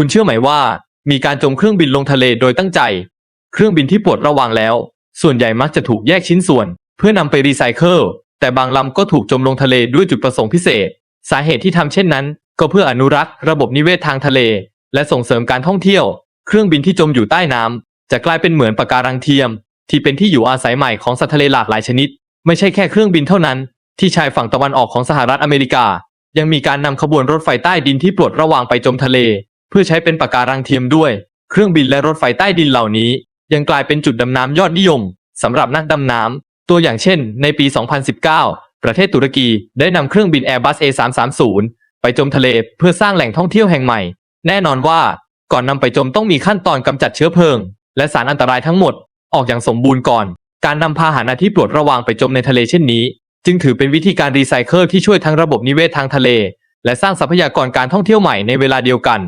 คุณเชื่อไหมว่า มีการจมเครื่องบินลงทะเลโดยตั้งใจ เครื่องบินที่ปลดระวางแล้ว ส่วนใหญ่มักจะถูกแยกชิ้นส่วน เพื่อนำไปรีไซเคิลแต่บางลำก็ถูกจมลงทะเลด้วยจุดประสงค์พิเศษ สาเหตุที่ทำเช่นนั้น ก็เพื่ออนุรักษ์ระบบนิเวศทางทะเล และส่งเสริมการท่องเที่ยว เครื่องบินที่จมอยู่ใต้น้ำจะกลายเป็นเหมือนปะการังเทียม ที่เป็นที่อยู่อาศัยใหม่ของสัตว์ทะเลหลากหลายชนิด ไม่ใช่แค่เครื่องบินเท่านั้น ที่ชายฝั่งตะวันออกของสหรัฐอเมริกา ยังมีการนำขบวนรถไฟใต้ดินที่ปลดระวางไปจมทะเล เพื่อใช้เป็นปะการังเทียมด้วย เครื่องบินและรถไฟใต้ดินเหล่านี้ ยังกลายเป็นจุดดำน้ำยอดนิยมสำหรับนักดำน้ำตัวอย่างเช่น ในปี 2019 ประเทศตุรกีได้นำเครื่องบิน Airbus A330 ไปจมทะเลเพื่อสร้างแหล่งท่องเที่ยวแห่งใหม่ แน่นอนว่าก่อนนำไปจมต้องมีขั้นตอนกำจัดเชื้อเพลิง และสารอันตรายทั้งหมด ออกอย่างสมบูรณ์ก่อน การนำพาหนะที่ปลดระวางไปจมในทะเลเช่นนี้ จึงถือเป็นวิธีการรีไซเคิลที่ช่วยทั้งระบบนิเวศทางทะเล และสร้างทรัพยากรการท่องเที่ยวใหม่ในเวลาเดียวกัน